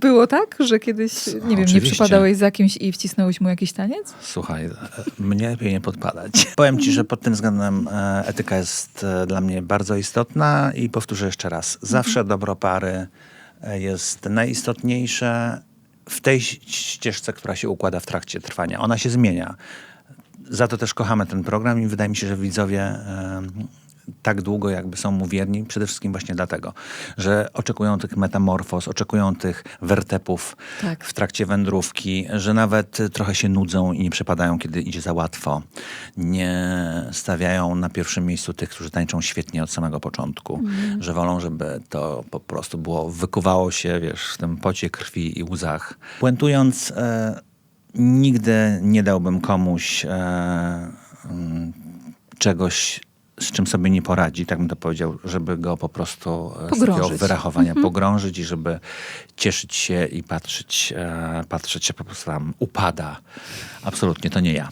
Było tak, że kiedyś, nie wiem, nie przypadałeś za kimś i wcisnąłeś mu jakiś taniec? Słuchaj, e, mnie lepiej nie podpadać. Powiem ci, że pod tym względem e, etyka jest e, dla mnie bardzo istotna i powtórzę jeszcze raz. Zawsze dobro pary jest najistotniejsze w tej ścieżce, która się układa w trakcie trwania. Ona się zmienia. Za to też kochamy ten program i wydaje mi się, że widzowie tak długo jakby są mu wierni, przede wszystkim właśnie dlatego, że oczekują tych metamorfoz, oczekują tych wertepów Tak. w trakcie wędrówki, że nawet trochę się nudzą i nie przepadają, kiedy idzie za łatwo. Nie stawiają na pierwszym miejscu tych, którzy tańczą świetnie od samego początku, że wolą, żeby to po prostu było, wykuwało się, wiesz, w tym pocie krwi i łzach. Puentując, e, nigdy nie dałbym komuś e, mm, czegoś, z czym sobie nie poradzi, tak bym to powiedział, żeby go po prostu e, z takiego Pogrążyć. wyrachowania pogrążyć i żeby cieszyć się i patrzeć, e, patrzeć się po prostu tam upada. Absolutnie, to nie ja.